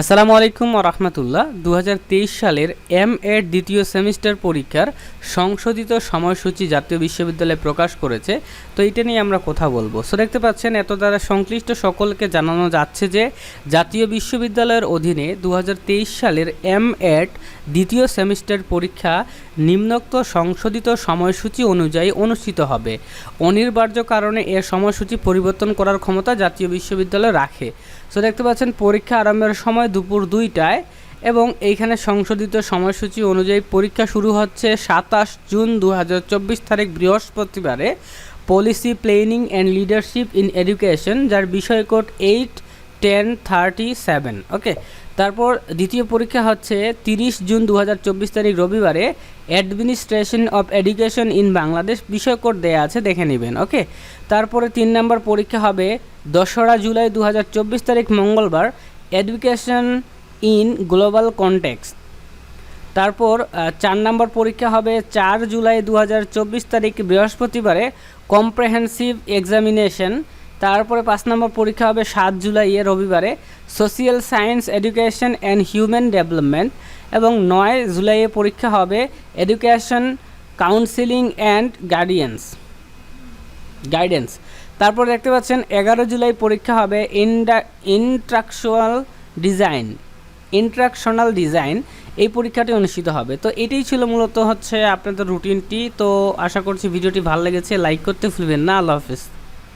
আসসালামু আলাইকুম রহমতুল্লাহ। দু হাজার তেইশ সালের এম এর দ্বিতীয় সেমিস্টার পরীক্ষার সংশোধিত সময়সূচি জাতীয় বিশ্ববিদ্যালয় প্রকাশ করেছে। তো এটা নিয়ে আমরা কথা বলব। সো দেখতে পাচ্ছেন, এত দ্বারা সংশ্লিষ্ট সকলকে জানানো যাচ্ছে যে, জাতীয় বিশ্ববিদ্যালয়ের অধীনে দু হাজার তেইশ সালের এম এড দ্বিতীয় সেমিস্টার পরীক্ষা নিম্নোক্ত সংশোধিত সময়সূচি অনুযায়ী অনুষ্ঠিত হবে। অনিবার্য কারণে এ সময়সূচি পরিবর্তন করার ক্ষমতা জাতীয় বিশ্ববিদ্যালয় রাখে। সো দেখতে পাচ্ছেন, পরীক্ষা আরম্ভের সময় দুপুর দুইটায় এবং এইখানে সংশোধিত সময়সূচি অনুযায়ী পরীক্ষা শুরু হচ্ছে সাতাশ জুন দু হাজার চব্বিশ তারিখ বৃহস্পতিবারে। Policy planning and leadership in education, যার বিষয় code eight ten thirty seven, okay? তারপর দ্বিতীয় পরীক্ষা হচ্ছে তিরিশ জুন দু হাজার চব্বিশ তারিখ রবিবারে administration of education in Bangladesh, বিষয় কোড দেয়া আছে, দেখে নেবেন, ওকে? তারপরে তিন নম্বর পরীক্ষা হবে দোসরা জুলাই দু হাজার চব্বিশ তারিখ মঙ্গলবার এডুকেশন ইন গ্লোবাল কনটেক্স তারপর চার নম্বর পরীক্ষা হবে চার জুলাই দু হাজার চব্বিশ তারিখ, বৃহস্পতিবারে কম্প্রেহেন্সিভ এক্সামিনেশন। তারপরে পাঁচ নম্বর পরীক্ষা হবে সাত জুলাই, এ রবিবারে social science, education and human development এবং নয় জুলাইয়ে পরীক্ষা হবে education counselling and guardians. Guidance তারপর দেখতে পাচ্ছেন, এগারো জুলাই পরীক্ষা হবে ইন্ডা ইন্ট্রাকচুয়াল ডিজাইন ইন্ট্রাকশনাল ডিজাইন এই পরীক্ষাটি অনুষ্ঠিত হবে। তো এটাই ছিল মূলত হচ্ছে আপনাদের রুটিনটি তো আশা করছি ভিডিওটি ভালো লেগেছে। লাইক করতে ভুলবেন না। আল্লাহ হাফিজ।